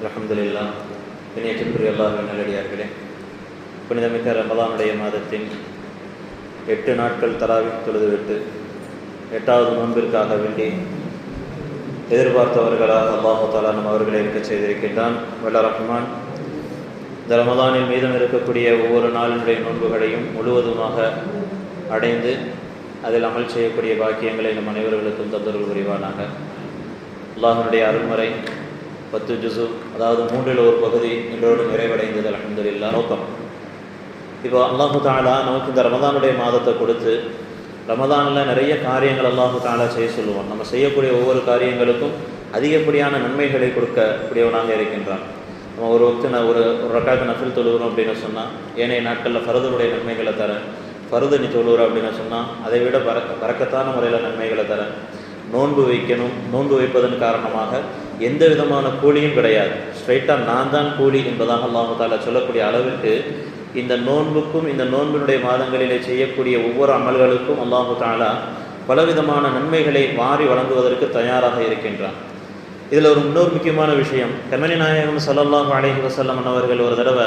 அலமதுல்லா இணையத்திற்குரிய எல்லாருமே நல்லடியார்களே புனிதமிக்க ரமதானுடைய மாதத்தின் எட்டு நாட்கள் தராவி தொழுதுவிட்டு எட்டாவது நோன்பிற்காக வேண்டி எதிர்பார்த்தவர்களாக அல்லாஹு தாலா நம் அவர்களை இருக்க செய்திருக்கின்றான். வல்ல ரஹ்மான் இந்த ரமதானில் மீதம் இருக்கக்கூடிய ஒவ்வொரு நாளினுடைய நோன்புகளையும் முழுவதுமாக அடைந்து அதில் அமல் செய்யக்கூடிய பாக்கியங்களை நம் அனைவர்களுக்கும் தந்தர்கள் புரிவானாக. அல்லாஹனுடைய அருள்முறை பத்து ஜுசு அதாவது மூன்றில் ஒரு பகுதி இன்றோடு நிறைவடைந்தது அலமதுல்லா நோக்கம். இப்போ அல்லாஹு தாலா நமக்கு இந்த ரமதானுடைய மாதத்தை கொடுத்து ரமதானில் நிறைய காரியங்கள் அல்லாஹு தாலா செய்ய சொல்லுவோம் நம்ம செய்யக்கூடிய ஒவ்வொரு காரியங்களுக்கும் அதிகப்படியான நன்மைகளை கொடுக்கக்கூடியவனாக இருக்கின்றான். நம்ம ஒரு வக்து நான் ஒரு ஒரு ரக்காக்கு நஃபில் தொழுகிறோம் அப்படின்னு சொன்னால் ஏனைய நாட்களில் ஃபரதுடைய நன்மைகளை தரேன் ஃபருது நீ தொழுகிற அப்படின்னு சொன்னால் அதை விட பறக்க பறக்கத்தான முறையில் நன்மைகளை தரேன் நோன்பு வைக்கணும் நோன்பு வைப்பதன் காரணமாக எந்த விதமான கூலியும் கிடையாது. ஸ்ட்ரைட்டாக நான் தான் கூலி என்பதாக அல்லாஹால சொல்லக்கூடிய அளவிற்கு இந்த நோன்புக்கும் இந்த நோன்பினுடைய மாதங்களிலே செய்யக்கூடிய ஒவ்வொரு அமல்களுக்கும் அல்லாஹு தாலா பலவிதமான நன்மைகளை மாறி வழங்குவதற்கு தயாராக இருக்கின்றான். இதில் ஒரு இன்னொரு முக்கியமான விஷயம். கமனி நாயகம் சல்லல்லாஹு அலஹி வசல்லம் அவர்கள் ஒரு தடவை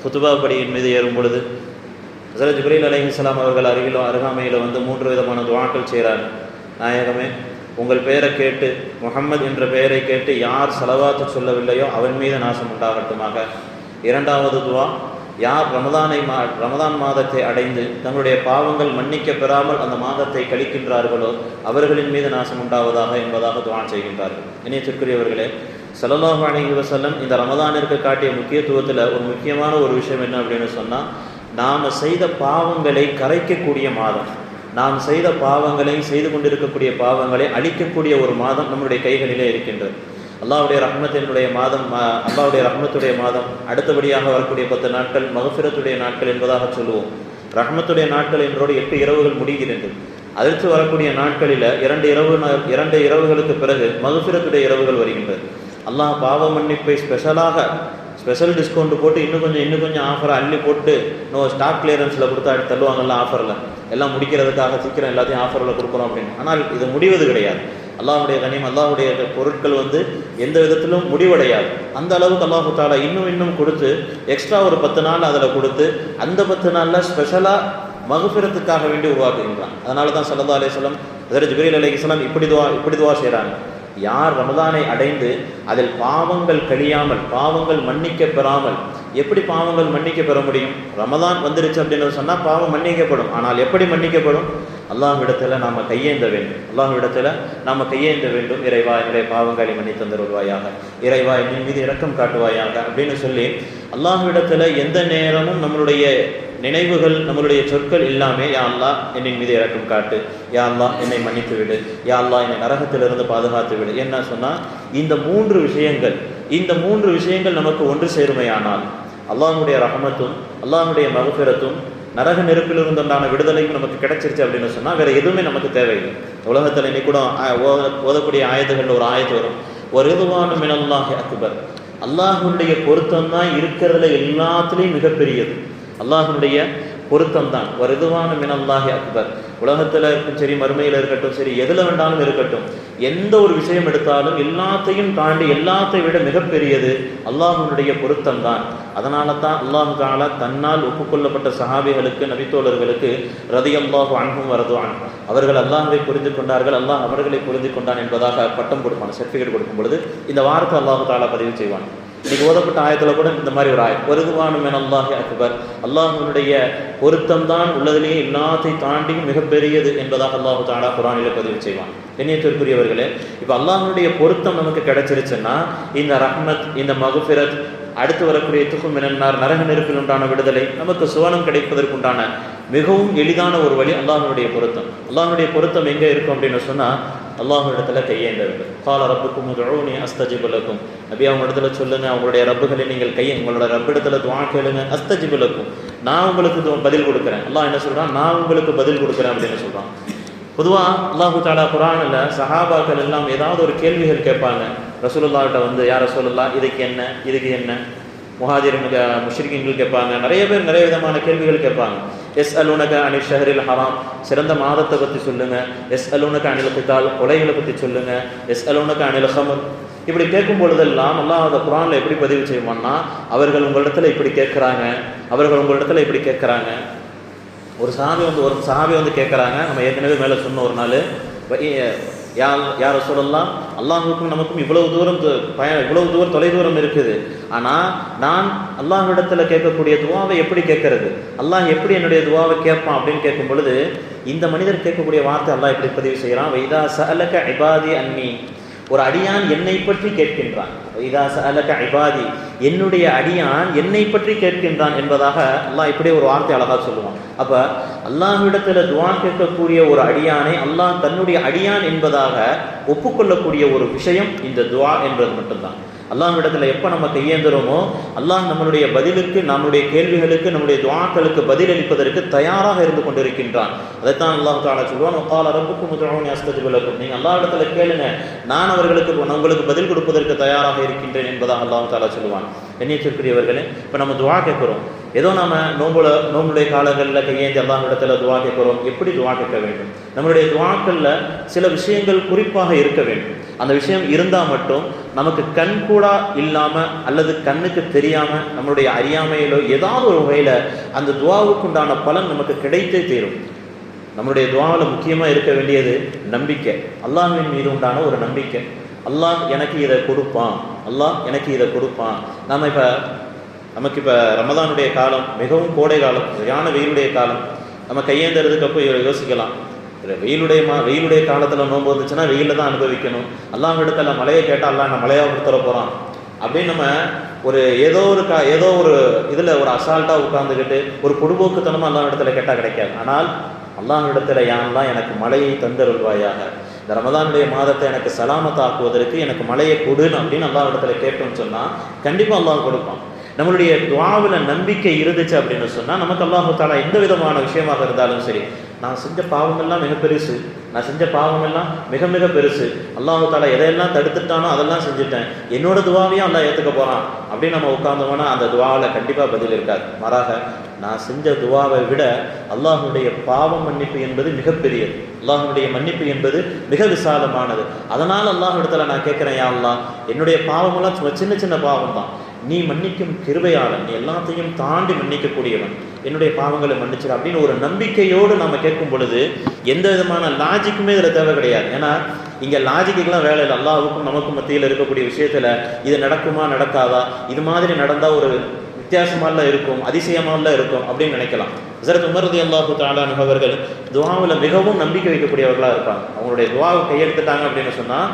ஃபுத்துபா படியின் மீது ஏறும் பொழுது ஹசரத் ஜிப்ரீல் அலைஹிஸ்லாம் அவர்கள் அருகிலோ அருகாமையில் வந்து மூன்று விதமான துவாக்கள் செய்கிறார். நாயகமே உங்கள் பெயரை கேட்டு முகம்மது என்ற பெயரை கேட்டு யார் செலவாத்து சொல்லவில்லையோ அவன் மீது நாசம் உண்டாகட்டுமாக. இரண்டாவது துவா யார் ரமதானை மா ரமதான் மாதத்தை அடைந்து தங்களுடைய பாவங்கள் மன்னிக்க பெறாமல் அந்த மாதத்தை கழிக்கின்றார்களோ அவர்களின் மீது நாசம் உண்டாவதாக என்பதாக துவான் செய்கின்றார்கள். இணையத்திற்குரியவர்களே சல்லல்லாஹு அலைஹி வசல்லம் இந்த ரமதானிற்கு காட்டிய முக்கியத்துவத்தில் ஒரு முக்கியமான ஒரு விஷயம் என்ன அப்படின்னு சொன்னால் நாம் செய்த பாவங்களை கரைக்கக்கூடிய மாதம். நாம் செய்த பாவங்களை செய்து கொண்டிருக்கக்கூடிய பாவங்களை அழிக்கக்கூடிய ஒரு மாதம் நம்முடைய கைகளிலே இருக்கின்றது. அல்லாவுடைய ரஹ்மத்தினுடைய மாதம் அல்லாவுடைய ரஹ்மத்துடைய மாதம் அடுத்தபடியாக வரக்கூடிய பத்து நாட்கள் மகஃபிரத்துடைய நாட்கள் என்பதாக சொல்லுவோம். ரஹ்மத்துடைய நாட்கள் என்றோடு எட்டு இரவுகள் முடிகிறது. அடுத்து வரக்கூடிய நாட்களில் இரண்டு இரவு இரண்டு இரவுகளுக்கு பிறகு மகஃபிரத்துடைய இரவுகள் வருகின்றது. அல்லாஹ் பாவ மன்னிப்பை ஸ்பெஷலாக ஸ்பெஷல் டிஸ்கவுண்ட் போட்டு இன்னும் கொஞ்சம் இன்னும் கொஞ்சம் ஆஃபரை அள்ளி போட்டு நோ ஸ்டாக் கிளியரன்ஸில் கொடுத்தா தள்ளுவாங்கல்ல ஆஃபரில் எல்லாம் முடிக்கிறதுக்காக சீக்கிரம் எல்லாத்தையும் ஆஃபரில் கொடுக்குறோம் அப்படின்னு. ஆனால் இது முடிவது கிடையாது. அல்லாஹுடைய கனியம் அல்லாஹுடைய பொருட்கள் வந்து எந்த விதத்திலும் முடிவடையாது. அந்த அளவுக்கு அல்லாஹு தாலா இன்னும் இன்னும் கொடுத்து எக்ஸ்ட்ரா ஒரு பத்து நாள் அதில் கொடுத்து அந்த பத்து நாளில் ஸ்பெஷலாக மகுபிரத்துக்காக வேண்டி உருவாக்குகின்றான். அதனால தான் சல்லா அலையம் அதர் ஜிபிரில் அலிஸ்லாம் இப்படி துவா இப்படி துவா செய்கிறாங்க யார் ரமதானை அடைந்து அதில் பாவங்கள் கழியாமல் பாவங்கள் மன்னிக்க பெறாமல் எப்படி பாவங்கள் மன்னிக்க பெற முடியும்? ரமதான் வந்துருச்சு அப்படின்னு சொன்னால் பாவம் மன்னிக்கப்படும். ஆனால் எப்படி மன்னிக்கப்படும்? அல்லாஹ்விடத்தில் நாம் கையேந்த வேண்டும். அல்லாஹ்விடத்தில் நாம் கையேந்த வேண்டும். இறைவா என்னுடைய பாவங்களை மன்னித்து தந்துருவாயாக இறைவா என் மீது இரக்கம் காட்டுவாயாக அப்படின்னு சொல்லி அல்லாஹ்விடத்தில் எந்த நேரமும் நம்மளுடைய நினைவுகள் நம்மளுடைய சொற்கள் எல்லாமே யா என்னின் மீது இறக்கம் காட்டு. யா என்னை மன்னித்து விடு யா என்னை நரகத்திலிருந்து பாதுகாத்து விடு என்ன சொன்னால் இந்த மூன்று விஷயங்கள் இந்த மூன்று விஷயங்கள் நமக்கு ஒன்று சேருமையானால் அல்லாஹனுடைய ரஹமத்தும் அல்லாஹனுடைய மகபிரத்தும் நரக நெருப்பிலிருந்து உண்டான விடுதலையும் நமக்கு கிடைச்சிருச்சு அப்படின்னு சொன்னால் வேற எதுவுமே நமக்கு தேவையில்லை. உலகத்தில் இன்னைக்கு கூட ஓதக்கூடிய ஆயுதங்கள் ஒரு ஆயுதம் வரும். ஒரு இதுவான மினல்லாஹி அக்பர். அல்லாஹனுடைய பொருத்தம் தான் இருக்கிறதுல எல்லாத்துலேயும் மிகப்பெரியது. அல்லாஹனுடைய பொருத்தம் தான் ஒரு இதுவான மினல்லாஹி அக்பர். உலகத்தில் இருக்கும் சரி மறுமையில் இருக்கட்டும் சரி எதில் வேண்டாலும் இருக்கட்டும் எந்த ஒரு விஷயம் எடுத்தாலும் எல்லாத்தையும் தாண்டி எல்லாத்தை விட மிகப்பெரியது அல்லாஹனுடைய பொருத்தம் தான் அதனால தான் அல்லாஹு தாலா தன்னால் ஒப்புக்கொள்ளப்பட்ட சஹாபிகளுக்கு நபித்தோழர்களுக்கு ரதி அல்லாஹு அன்பும் வரதுவான் அவர்கள் அல்லாஹை புரிந்து கொண்டார்கள் அல்லாஹ் அவர்களை புரிந்து கொண்டான் என்பதாக பட்டம் கொடுப்பான் சர்டிஃபிகேட் கொடுக்கும் பொழுது இந்த வார்த்தை அல்லாஹு தாலா பதிவு செய்வான். இன்னைக்கு ஓதப்பட்ட ஆயத்தில் கூட இந்த மாதிரி ஒரு ஆயம். பொருதுவானும் என அல்லாஹி அக்பர். அல்லாஹனுடைய பொருத்தம் தான் உள்ளதிலேயே எல்லாத்தையும் தாண்டியும் மிகப்பெரியது என்பதாக அல்லாஹு தாலா குரானில பதிவு செய்வான். கண்ணியத்திற்குரியவர்களே இப்போ அல்லாஹனுடைய பொருத்தம் நமக்கு கிடைச்சிருச்சுன்னா இந்த ரஹ்மத் இந்த மகுஃபிரத் அடுத்து வரக்கூடிய துக்கும் மினன்னார் நரக நெருப்பில் உண்டான விடுதலை நமக்கு சுவனம் கிடைப்பதற்குண்டான மிகவும் எளிதான ஒரு வழி அல்லாஹனுடைய பொருத்தம். அல்லாஹனுடைய பொருத்தம் எங்கே இருக்கும் அப்படின்னு சொன்னால் அல்லாஹிடத்துல கையேந்த வேண்டும் கால ரப்புக்கும் உதழூனி அஸ்தஜிபுலக்கும் அப்படி அவங்க இடத்துல சொல்லுங்க அவங்களுடைய ரப்புகளை நீங்கள் கையை உங்களோட ரப்பிடத்துல துவா கேளுங்க அஸ்தஜிபுலக்கும் நான் உங்களுக்கு பதில் கொடுக்குறேன். அல்லாஹ் என்ன சொல்றான்? நான் உங்களுக்கு பதில் கொடுக்குறேன் அப்படின்னு சொல்றான். பொதுவாக அல்லாஹு தாலா குரானில் சஹாபாக்கள் எல்லாம் ஏதாவது ஒரு கேள்விகள் கேட்பாங்க. ரசூலுல்லாட்ட வந்து யார் ரசூலுல்லா இதுக்கு என்ன? இதுக்கு என்ன? முஹாஜிரனுக்கு முஷ்ரிக்கின்கள் கேட்பாங்க. நிறைய பேர் நிறைய விதமான கேள்விகள் கேட்பாங்க. எஸ் அலுனக அனில் ஷஹரில் ஹராம். சிறந்த மாதத்தை பற்றி சொல்லுங்க. எஸ் அலுனக அனில் கித்தால் கொலைகளை பற்றி சொல்லுங்க. எஸ் அலுனக அனில் ஹமர். இப்படி கேட்கும் பொழுதெல்லாம் அல்லாஹ் அந்த குரானில் எப்படி பதிவு செய்வான்னா அவர்கள் உங்களிடத்துல இப்படி கேட்குறாங்க. அவர்கள் உங்களிடத்துல இப்படி கேட்குறாங்க. ஒரு சாமி வந்து ஒரு சாமி வந்து கேட்குறாங்க. நம்ம ஏற்கனவே மேலே சொன்ன ஒரு நாள். யார் யார சொல்லலாம் அல்லாஹுக்கும் நமக்கும் இவ்வளவு தூரம் பய இவ்வளவு தூரம் தொலை தூரம் இருக்குது. ஆனால் நான் அல்லாஹ்விடத்தில் கேட்கக்கூடிய துவாவை எப்படி கேட்கறது? அல்லாஹ் எப்படி என்னுடைய துவாவை கேட்பான் அப்படின்னு கேட்கும் பொழுது இந்த மனிதர் கேட்கக்கூடிய வார்த்தை அல்லாஹ் எப்படி பதிவு செய்கிறான் வைதா சலக இபாதி அன்னி. ஒரு அடியான் என்னை பற்றி கேட்கின்றான். இதா சஅலக இபாதி என்னுடைய அடியான் என்னை பற்றி கேட்கின்றான் என்பதாக அல்லாஹ் இப்படி ஒரு வார்த்தை அழகாக சொல்லுவான். அப்போ அல்லாஹ்விடத்தில் துவா கேட்கக்கூடிய ஒரு அடியானை அல்லாஹ் தன்னுடைய அடியான் என்பதாக ஒப்புக்கொள்ளக்கூடிய ஒரு விஷயம் இந்த துவா என்பது மட்டும்தான். அல்லாஹ்விடத்துல எப்போ நம்ம கையேந்துறோமோ அல்லாஹ் நம்மளுடைய பதிலுக்கு நம்மளுடைய கேள்விகளுக்கு நம்முடைய துவாக்களுக்கு பதிலளிப்பதற்கு தயாராக இருந்து கொண்டிருக்கின்றான். அதைத்தான் அல்லாஹ் தாலா சொல்லுவான் கால ரப்புக்கு முதலவன் அஸ்தஜிபலக்கும் நீங்கள் அல்லாஹ்விடத்துல கேளுங்க நான் அவர்களுக்கு உங்களுக்கு பதில் கொடுப்பதற்கு தயாராக இருக்கின்றேன் என்பதாக அல்லாஹ் தாலா சொல்லுவான். எண்ணியத்திற்குரியவர்களே இப்போ நம்ம துவா கேட்குறோம். ஏதோ நம்ம நோம்புல நோம்புடைய காலங்களில் கையேந்தி அல்லாஹ்விடத்துல துவா கேட்குறோம் எப்படி துவா கேட்க வேண்டும்? நம்மளுடைய துவாக்களில் சில விஷயங்கள் குறிப்பாக இருக்க வேண்டும். அந்த விஷயம் இருந்தால் மட்டும் நமக்கு கண் கூடா இல்லாமல் அல்லது கண்ணுக்கு தெரியாமல் நம்மளுடைய அறியாமையிலோ ஏதாவது ஒரு வகையில் அந்த துவாவுக்குண்டான பலன் நமக்கு கிடைத்தே தீரும். நம்மளுடைய துவாவில் முக்கியமாக இருக்க வேண்டியது நம்பிக்கை. அல்லாஹின் மீது உண்டான ஒரு நம்பிக்கை. அல்லாஹ் எனக்கு இதை கொடுப்பான். அல்லாஹ் எனக்கு இதை கொடுப்பான். நம்ம இப்போ நமக்கு இப்போ ரமதானுடைய காலம் மிகவும் கோடை காலம் சரியான வெயிலுடைய காலம். நம்ம கையேந்துறதுக்கு அப்போ யோசிக்கலாம். வெயிலுடைய மா வெயிலுடைய காலத்தில் நோன்பு வந்துச்சுன்னா வெயிலில் தான் அனுபவிக்கணும். அல்லாஹ் இடத்துல மழையை கேட்டால் அல்லா நான் மழையாக கொடுத்துட போகிறான் அப்படின்னு நம்ம ஒரு ஏதோ ஒரு கா ஏதோ ஒரு இதில் ஒரு அசால்ட்டாக உட்காந்துக்கிட்டு ஒரு பொடுபோக்குத்தனமாக அல்லாஹ் இடத்துல கேட்டால் கிடைக்காது. ஆனால் அல்லாஹ் இடத்துல யான்லாம் எனக்கு மழையை தந்தருள்வாயாக. இந்த ரமதானுடைய மாதத்தை எனக்கு சலாமத்தாக்குவதற்கு எனக்கு மழையை கொடுன்னு அப்படின்னு அல்லாஹ் இடத்துல கேட்டோம்னு சொன்னால் கண்டிப்பாக அல்லாஹ் கொடுப்பான். நம்மளுடைய துவாவில் நம்பிக்கை இருந்துச்சு அப்படின்னு சொன்னால் நமக்கு அல்லாஹு தாலா எந்த விதமான விஷயமாக இருந்தாலும் சரி நான் செஞ்ச பாவமெல்லாம் மிக பெருசு. நான் செஞ்ச பாவமெல்லாம் மிக மிக பெருசு. அல்லாஹு தாலா எதையெல்லாம் தடுத்துட்டானோ அதெல்லாம் செஞ்சுட்டேன். என்னோட துவாவையும் அல்லாஹ் ஏற்றுக்க போகிறான் அப்படின்னு நம்ம உட்கார்ந்தோம்னா அந்த துவாவில் கண்டிப்பாக பதில் இருக்காது. மாறாக நான் செஞ்ச துவாவை விட அல்லாஹுடைய பாவம் மன்னிப்பு என்பது மிகப்பெரியது அல்லாஹுடைய மன்னிப்பு என்பது மிக விசாலமானது. அதனால் அல்லாஹ் இடத்துல நான் கேட்குறேன் யா அல்லாஹ் என்னுடைய பாவமெல்லாம் சும்மா சின்ன சின்ன பாவம் தான் நீ மன்னிக்கும் கிருபையாளன். நீ எல்லாத்தையும் தாண்டி மன்னிக்கக்கூடியவன். என்னுடைய பாவங்களை மன்னிச்சிரு அப்படின்னு ஒரு நம்பிக்கையோடு நம்ம கேட்கும் பொழுது எந்த விதமான லாஜிக்குமே இதில் தேவை கிடையாது. ஏன்னா இங்கே லாஜிக்குலாம் வேலை இல்லை. அல்லாஹுக்கும் நமக்கும் மத்தியில் இருக்கக்கூடிய விஷயத்தில் இது நடக்குமா நடக்காதா? இது மாதிரி நடந்தால் ஒரு வித்தியாசமால இருக்கும் அதிசயமால இருக்கும் அப்படின்னு நினைக்கலாம். ஹசரத் உமர்தி அல்லாஹு தாலான் அவர்கள் துவாவில் மிகவும் நம்பிக்கை வைக்கக்கூடியவர்களாக இருப்பாங்க. அவங்களுடைய துவாவை கையெடுத்துட்டாங்க அப்படின்னு சொன்னால்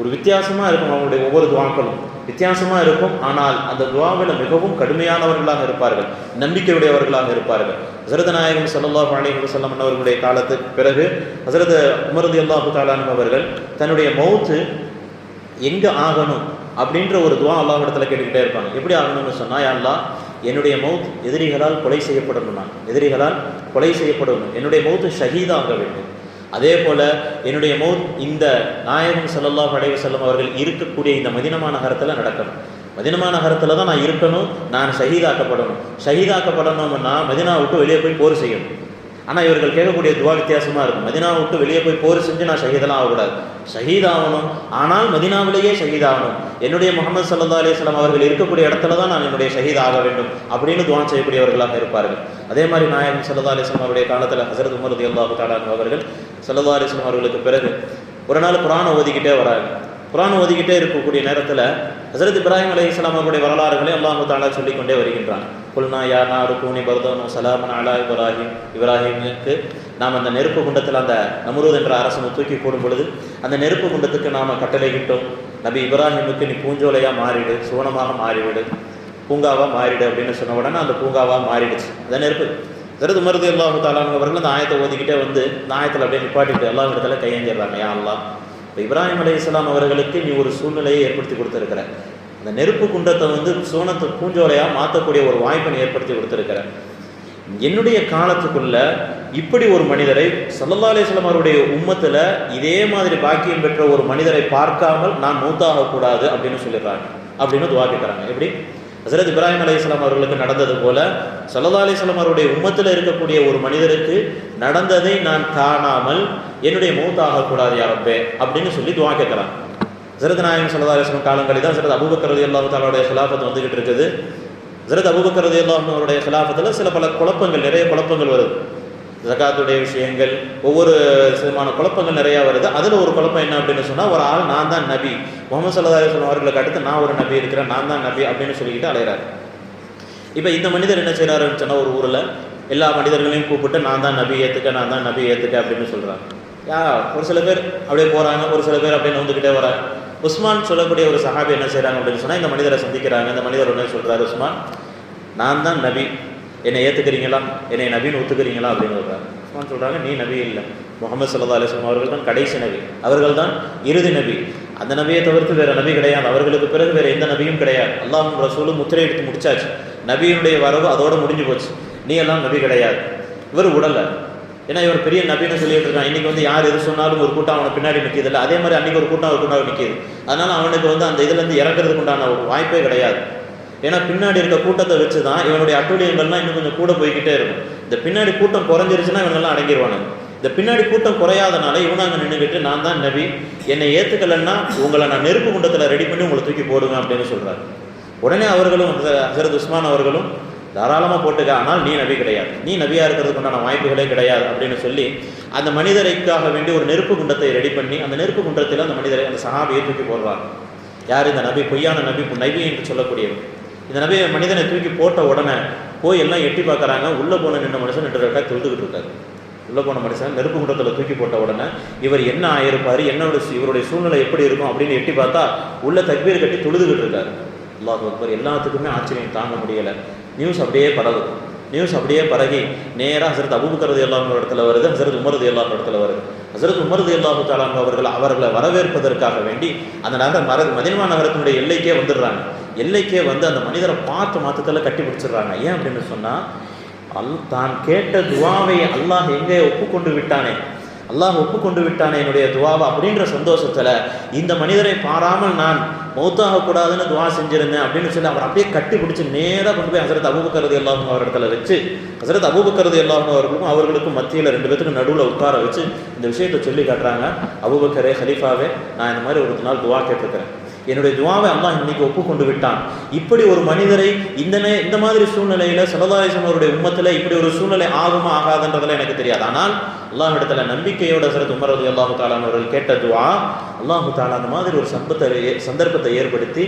ஒரு வித்தியாசமாக இருக்கும் அவங்களுடைய ஒவ்வொரு துவாக்களும். வித்தியாசமாக இருக்கும். ஆனால் அந்த துவாவில் மிகவும் கடுமையானவர்களாக இருப்பார்கள். நம்பிக்கையுடையவர்களாக இருப்பார்கள். ஹசரத் நாயகம் சல்லாஹ் அலிஹி வசல்லம் அவர்களுடைய காலத்துக்கு பிறகு ஹசரத் உமரது அல்லாஹு தாலான் அவர்கள் தன்னுடைய மௌத்து எங்கே ஆகணும் அப்படின்ற ஒரு துவா அல்லாஹ் இடத்துல கேட்டுக்கிட்டே இருப்பாங்க. எப்படி ஆகணும்னு சொன்னால் அல்லா என்னுடைய மவுத் எதிரிகளால் கொலை செய்யப்படணும்? நான் எதிரிகளால் கொலை செய்யப்படணும். என்னுடைய மவுத்து ஷஹீதாக வேண்டும். அதே போல என்னுடைய மௌத் இந்த நாயகம் ஸல்லல்லாஹு படைவு செல்லும் அவர்கள் இருக்கக்கூடிய இந்த மதினமா நகரத்தில் நடக்கணும். மதினமா நகரத்தில் தான் நான் இருக்கணும் நான் ஷஹீதாக்கப்படணும். ஷஹீதாக்கப்படணும்னா மதினா விட்டு வெளியே போய் போர் செய்யணும். ஆனால் இவர்கள் கேட்கக்கூடிய துவா வித்தியாசமாக இருக்கும். மதினா விட்டு வெளியே போய் போர் செஞ்சு நான் ஷஹீதெல்லாம் ஆகக்கூடாது. ஷஹீதாகணும். ஆனால் மதினாவிலேயே ஷஹீதாகணும். என்னுடைய முகமது சல்லா அலிஸ்லாம் அவர்கள் இருக்கக்கூடிய இடத்துல தான் நான் என்னுடைய ஷஹீத் ஆக வேண்டும் அப்படின்னு துவா செய்யக்கூடியவர்களாக இருப்பார்கள். அதே மாதிரி நாயகம் சல்லா அலிஸ்லாம் அவருடைய காலத்தில் ஹசரத் உமர் அல்லாஹு தாலான் அவர்கள் சல்லா அலிஸ்லாம் அவர்களுக்கு பிறகு ஒரு நாள் குரானை ஓதிக்கிட்டே வராங்க. குரான் ஓதிக்கிட்டே இருக்கக்கூடிய நேரத்தில் ஹசரத் இப்ராஹிம் அலி இஸ்லாம் அவருடைய வரலாறுகளை அல்லாஹு தாலா சொல்லிக்கொண்டே வருகின்றான். குல்னா யா நாரு கூனி பர்தோனு சலாமன் அலா இப்ராஹிம் இப்ராஹிமுக்கு நாம் அந்த நெருப்பு குண்டத்தில் அந்த நமுருத் என்ற அரசனை தூக்கி போடும் பொழுது அந்த நெருப்பு குண்டத்துக்கு நாம் கட்டளையிட்டோம். நபி இப்ராஹிமுக்கு நீ பூஞ்சோலையாக மாறிடு சுவனமாக மாறிவிடு பூங்காவாக மாறிடு அப்படின்னு சொன்ன உடனே அந்த பூங்காவாக மாறிடுச்சு. அந்த நெருப்பு திருது மருது அல்லாஹு தாலாங்க அந்த ஆயத்தை ஓதிக்கிட்டே வந்து இந்த ஆயத்தில் அப்படியே நிப்பாட்டிட்டு எல்லா இடத்துல கையேந்திடுறாங்க யா அல்லாஹ் இப்போ இப்ராஹிம் அலி இஸ்லாம் அவர்களுக்கு நீ ஒரு சூழ்நிலையை ஏற்படுத்தி கொடுத்துருக்கிற. அந்த நெருப்பு குண்டத்தை வந்து சோனத்தை பூஞ்சோலையாக மாற்றக்கூடிய ஒரு வாய்ப்பை நீ ஏற்படுத்தி கொடுத்துருக்கிற. என்னுடைய காலத்துக்குள்ள இப்படி ஒரு மனிதரை சல்லல்லா அலிஸ்லாம் அவருடைய உம்மத்தில் இதே மாதிரி பாக்கியம் பெற்ற ஒரு மனிதரை பார்க்காமல் நான் மூத்தாகக்கூடாது அப்படின்னு சொல்லிடுறாங்க. அப்படின்னு துவா கேட்குறாங்க எப்படி? ஹசரத் இப்ராஹிம் அலி இஸ்லாம் அவர்களுக்கு நடந்தது போல சல்லா அலிஸ்லாம் அவருடைய உம்மத்தில் இருக்கக்கூடிய ஒரு மனிதருக்கு நடந்ததை நான் காணாமல் என்னுடைய மூத்தாகக்கூடாது யாரப்பே அப்படின்னு சொல்லி துவா கேட்குறாங்க ஹசரத் நாயகம் சல்லா அலிஸ்லாம் காலங்களில் தான் ஹசரத் அபுபக்கரது ரதி அல்லாஹு தாலாவுடைய வந்துகிட்டு இருக்குது. ஹசரத் அபுபக்கரது எல்லாமே அல்லாஹ் அவருடைய சிலாபத்தில் சில பல குழப்பங்கள் நிறைய குழப்பங்கள் வருது. ஜகாத்துடைய விஷயங்கள் ஒவ்வொரு விதமான குழப்பங்கள் நிறையா வருது. அதில் ஒரு குழப்பம் என்ன அப்படின்னு சொன்னால் ஒரு ஆள் நான் தான் நபி. முகமது சல்லா அலிஸ்லாம் அவர்களுக்கு அடுத்து நான் ஒரு நபி இருக்கிறேன் நான் தான் நபி அப்படின்னு சொல்லிக்கிட்டு அலைகிறார் இப்போ இந்த மனிதர் என்ன செய்கிறாருன்னு சொன்னால் ஒரு ஊரில் எல்லா மனிதர்களையும் கூப்பிட்டு நான் தான் நபி ஏற்றுக்க நான் தான் நபி ஏற்றுக்க அப்படின்னு சொல்கிறாங்க யா ஒரு சில பேர் அப்படியே போகிறாங்க ஒரு சில பேர் அப்படியே வந்துக்கிட்டே வராங்க. உஸ்மான் சொல்லக்கூடிய ஒரு சஹாபி என்ன செய்கிறாங்க அப்படின்னு சொன்னால் இந்த மனிதரை சந்திக்கிறாங்க. இந்த மனிதர் ஒன்று சொல்கிறாரு உஸ்மான் நான் தான் நபி. என்னை ஏற்றுக்கிறீங்களா என்னை நபின்னு ஒத்துக்கிறீங்களா அப்படின்னு சொல்கிறாங்க உஸ்மான் சொல்கிறாங்க நீ நபி இல்லை. முகமது சல்லா அலிஸ்லாம் அவர்கள் தான் கடைசி நபி. அவர்கள் தான் இறுதி நபி. அந்த நபியை தவிர்த்து வேறு நபி கிடையாது. அவர்களுக்கு பிறகு வேறு எந்த நபியும் கிடையாது. அல்லாஹும் ரசூலும் முத்திரை எடுத்து முடிச்சாச்சு. நபியினுடைய வரவு அதோடு முடிஞ்சு போச்சு. நீ எல்லாம் நபி கிடையாது. இவர் உடலை. ஏன்னா இவர் பெரிய நபின்னு சொல்லிட்டு இருக்கான் இன்றைக்கி வந்து யார் எது சொன்னாலும் ஒரு கூட்டம் அவனை பின்னாடி நிற்கிது இல்லை அதே மாதிரி அன்றைக்கி ஒரு கூட்டம் ஒரு கூட்டம் நிற்கிது அதனால் அவனுக்கு வந்து அந்த இதுலேருந்து இறங்குறதுக்கு உண்டான ஒரு வாய்ப்பே கிடையாது. ஏன்னா பின்னாடி இருக்க கூட்டத்தை வச்சு தான் இவனுடைய அட்டுழியங்கள்லாம் இன்னும் கொஞ்சம் கூட போய்கிட்டே இருக்கும். இந்த பின்னாடி கூட்டம் குறைஞ்சிருச்சுன்னா இவங்கெல்லாம் அடங்கிடுவானுங்க இந்த பின்னாடி கூட்டம் குறையாதனால இவன் அங்கே நின்றுக்கிட்டு நான் தான் நபி. என்னை ஏற்றுக்கலைன்னா உங்களை நான் நெருப்பு குண்டத்தில் ரெடி பண்ணி உங்களை தூக்கி போடுங்க அப்படின்னு சொல்கிறாரு உடனே அவர்களும் ஹசரத் உஸ்மான் அவர்களும் தாராளமாக போட்டுக்க ஆனால் நீ நபி கிடையாது. நீ நபியாக இருக்கிறதுக்கு உண்டான வாய்ப்புகளே கிடையாது அப்படின்னு சொல்லி அந்த மனிதரைக்காக வேண்டி ஒரு நெருப்பு குண்டத்தை ரெடி பண்ணி அந்த நெருப்பு குண்டத்தில் அந்த மனிதரை அந்த சஹாபியை தூக்கி போடுறாங்க யார் இந்த நபி? பொய்யான நபி நபி என்று சொல்லக்கூடியவர். இந்த நபி மனிதனை தூக்கி போட்ட உடனே போய் எல்லாம் எட்டி பார்க்குறாங்க. உள்ளே போன நின்ற மனுஷன் நின்று ரெக்கா தொழுதுகிட்டு இருக்காரு. உள்ளே போன மனுஷன் நெருப்பு குண்டத்தில் தூக்கி போட்ட உடனே இவர் என்ன ஆயிருப்பார்? என்னோட இவருடைய சூழ்நிலை எப்படி இருக்கும் அப்படின்னு எட்டி பார்த்தா உள்ள தக்பீர் கட்டி தொழுதுகிட்டு இருக்காரு. அல்லாஹ் அக்பர். எல்லாத்துக்குமே ஆச்சரியம் தாங்க முடியலை. நியூஸ் அப்படியே பரவுது. நியூஸ் அப்படியே பரகி நேராக ஹசரத் அபுபக்கரது எல்லாம் இடத்துல வருது ஹசரத் உமரது எல்லாம் இடத்துல வருது. ஹசரத் உமரது அல்லாஹு தாலாங்க அவர்கள் அவர்களை வரவேற்பதற்காக வேண்டி அந்த நகர மர மதினமா நகரத்தினுடைய எல்லைக்கே வந்துடுறாங்க. எல்லைக்கே வந்து அந்த மனிதரை பார்த்த மாற்றத்தில் கட்டி பிடிச்சிடுறாங்க. ஏன் அப்படின்னு சொன்னால் அல் தான் கேட்ட துவாவை அல்லாஹ் எங்கே ஒப்புக்கொண்டு விட்டானே? அல்லாஹ் ஒப்புக்கொண்டு விட்டானே என்னுடைய துவாவை அப்படின்ற சந்தோஷத்தில் இந்த மனிதரை பாராமல் நான் மௌத்தாக கூடாதுன்னு துவா செஞ்சிருந்தேன் அப்படின்னு சொல்லி அவர் அப்படியே கட்டி பிடிச்சி நேராக கொண்டு போய் ஹசரத் அபூபக்கரது எல்லாரும் அவர் இடத்துல வச்சு ஹசரத் அபூபக்கரது எல்லாரும் அவர்களுக்கும் அவர்களுக்கும் மத்தியில் ரெண்டு பேத்துக்கும் நடுவில் உட்கார வச்சு இந்த விஷயத்தை சொல்லி காட்டுறாங்க. அபூபக்கரே ஹலீஃபாவே நான் இந்த மாதிரி ஒரு நாள் துவா கேட்டிருக்கிறேன். என்னுடைய துவாவை அல்லாஹ் இன்னைக்கு ஒப்புக்கொண்டு விட்டான் இப்படி ஒரு மனிதரை இந்த இந்த மாதிரி சூழ்நிலையில சலதாரிசன் அவருடைய உம்மத்தில் இப்படி ஒரு சூழ்நிலை ஆகுமா ஆகாதுன்றதுல எனக்கு தெரியாது. ஆனால் அல்லாஹ் இடத்துல நம்பிக்கையோட சிறத்து உமரது அல்லாஹு தாலான் அவர்கள் கேட்ட துவா அல்லாஹு தாலா அந்த மாதிரி ஒரு சம்பத்தை ஏ- சந்தர்ப்பத்தை ஏற்படுத்தி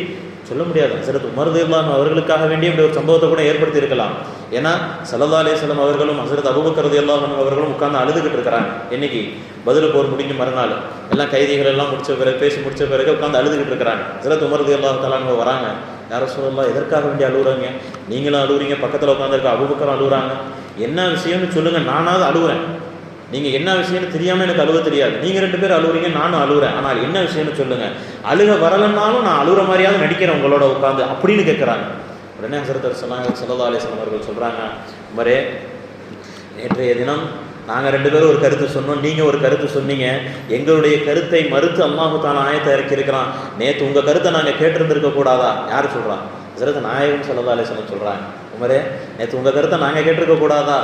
சொல்ல முடியாது. ஹசரத் உமரது அவர்களுக்காக வேண்டிய இப்படி ஒரு சம்பவத்தை கூட ஏற்படுத்தி இருக்கலாம் ஏன்னா சல்லா அலிஸ்லாம் அவர்களும் ஹசரத் அபுபக்கரது எல்லாம் அவர்களும் உட்கார்ந்து அழுதுகிட்டு இருக்கிறாங்க. என்னைக்கு? பதில் போர் முடிஞ்சு மறுநாள். எல்லாம் கைதிகள் எல்லாம் முடிச்ச பிறகு பேசி முடிச்ச பிறகு உட்காந்து அழுதுகிட்டு இருக்கிறாங்க. ஹசரத் உமர்து எல்லா தலாங்க வராங்க. யார சொல்லலாம் எதற்காக வேண்டிய அழுகுறாங்க நீங்களும் அழுகுறீங்க பக்கத்தில் உட்காந்துருக்க அபுபக்கரம் அழுகுறாங்க என்ன விஷயம்னு சொல்லுங்க நானாவது அழுகுறேன் நீங்கள் என்ன விஷயம்னு தெரியாமல் எனக்கு அழுக தெரியாது. நீங்கள் ரெண்டு பேரும் அழுகுறீங்க நானும் அழுகுறேன் ஆனால் என்ன விஷயம்னு சொல்லுங்கள் அழுக வரலைன்னாலும் நான் அழுகுற மாதிரியாவது நடிக்கிறேன் உங்களோட உட்காந்து அப்படின்னு கேட்குறாங்க உடனே ஹசரத் சொன்னாங்க சல்லா அலிஸ்லாம் அவர்கள் சொல்கிறாங்க மரே நேற்றைய தினம் நாங்கள் ரெண்டு பேரும் ஒரு கருத்து சொன்னோம். நீங்கள் ஒரு கருத்து சொன்னீங்க. எங்களுடைய கருத்தை மறுத்து அம்மாவுக்கு தான் ஆயத்தை இறக்கியிருக்கிறான். நேற்று உங்கள் கருத்தை நாங்கள் கேட்டிருந்திருக்க கூடாதா? யார் சொல்கிறான் ஹசரத் நாயகம் சல்லா அலிஸ்லாம் சொல்கிறாங்க உமரே நேற்று உங்கள் கருத்தை நாங்கள் கேட்டிருக்க கூடாதா?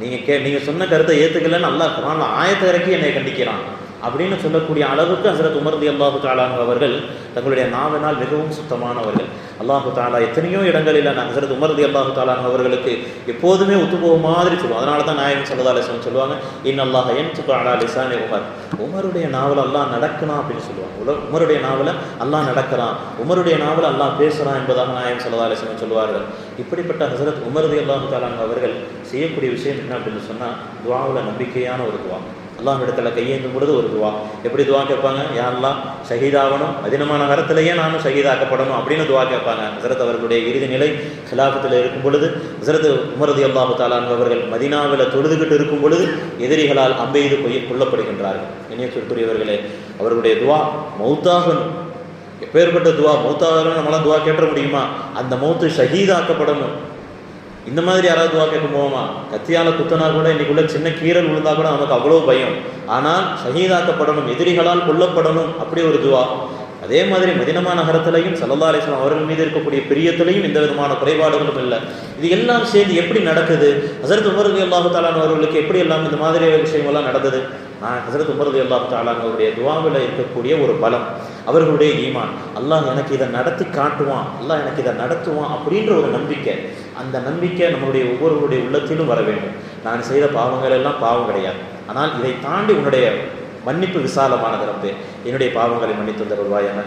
நீங்கள் கே நீங்கள் சொன்ன கருத்தை ஏற்றுக்கலன்னு நல்லா குரான் ஆயத்தை இறக்கி என்னை கண்டிக்கிறான். அப்படின்னு சொல்லக்கூடிய அளவுக்கு ஹசரத் உமர்தி அல்லாஹு தாலானு அவர்கள் தங்களுடைய நாவினால் மிகவும் சுத்தமானவர்கள். அல்லாஹு தாலா எத்தனையோ இடங்களில் நான் ஹசரத் உமர்தி அல்லாஹு தாலா அவர்களுக்கு எப்போதுமே ஒத்துப்போக மாதிரி சொல்லுவோம் அதனால தான் நாயகம் சல்லா அலிஸ்லாம் சொல்லுவாங்க இன் அல்லாஹ் என் சுக்கு லிசானே உமர். உமருடைய நாவல் அல்லாஹ் நடக்கணும் அப்படின்னு சொல்லுவாங்க. உல- உமருடைய நாவல அல்லாஹ் நடக்கிறான் உமருடைய நாவல் அல்லாஹ் பேசுகிறான் என்பதாக நாயகம் சல்லா அலிஸ்லாம் சொல்லுவார்கள். இப்படிப்பட்ட ஹசரத் உமர்தி அல்லாஹு தாலானு அவர்கள் செய்யக்கூடிய விஷயம் என்ன அப்படின்னு சொன்னால் துவாவில் நம்பிக்கையான ஒரு துவா. அல்லாஹ் இடத்துல கையேந்தும் பொழுது ஒரு துவா. எப்படி துவா கேட்பாங்க? யாரெல்லாம் ஷஹீதாகணும். அதினமான நகரத்திலேயே நானும் ஷஹீதாக்கப்படணும் அப்படின்னு துவா கேட்பாங்க. ஹசரத் அவர்களுடைய இறுதி நிலை ஹிலாஃபத்தில் இருக்கும் பொழுது ஹசரத் உமரது அல்லாஹு தாலான் அவர்கள் மதினாவில் தொழுதுகிட்டு இருக்கும் பொழுது எதிரிகளால் அம்பெய்து கொய்ய கொல்லப்படுகின்றார்கள். இணையத்திற்குரியவர்களே அவர்களுடைய துவா மௌத்தாகணும். எப்பேற்பட்ட துவா? மௌத்தாகணும் நம்மளால் துவா கேட்ட முடியுமா? அந்த மௌத்து ஷஹீதாக்கப்படணும். இந்த மாதிரி யாராவது துவா கேட்க போவோமா கத்தியால குத்தனா கூட இன்னைக்குள்ள சின்ன கீரல் விழுந்தா கூட நமக்கு அவ்வளோ பயம். ஆனால் ஷஹீதாக்கப்படணும் எதிரிகளால் கொல்லப்படணும் அப்படி ஒரு துவா. அதே மாதிரி மதினமா நகரத்திலையும் சல்லல்லா அலிஸ்லாம் அவர்கள் மீது இருக்கக்கூடிய பிரியத்திலையும் எந்த விதமான குறைபாடுகளும் இல்லை. இது எல்லாம் சேர்ந்து எப்படி நடக்குது? ஹசரத் உமரது அல்லாஹு தாலான் அவர்களுக்கு எப்படி எல்லாம் இந்த மாதிரி விஷயங்கள்லாம் நடந்தது? நான் ஹசரத் உமரது அல்லாஹு தாலான் அவருடைய துவாவில் இருக்கக்கூடிய ஒரு பலம். அவர்களுடைய ஈமான். அல்லாஹ் எனக்கு இதை நடத்தி காட்டுவான் அல்லாஹ் எனக்கு இதை நடத்துவான் அப்படின்ற ஒரு நம்பிக்கை. அந்த நம்பிக்கை நம்மளுடைய ஒவ்வொருவருடைய உள்ளத்திலும் வர வேண்டும். நான் செய்த பாவங்கள் எல்லாம் பாவம் கிடையாது. ஆனால் இதை தாண்டி உன்னுடைய மன்னிப்பு விசாலமானது ரப்பே. என்னுடைய பாவங்களை மன்னித்து தருவாயான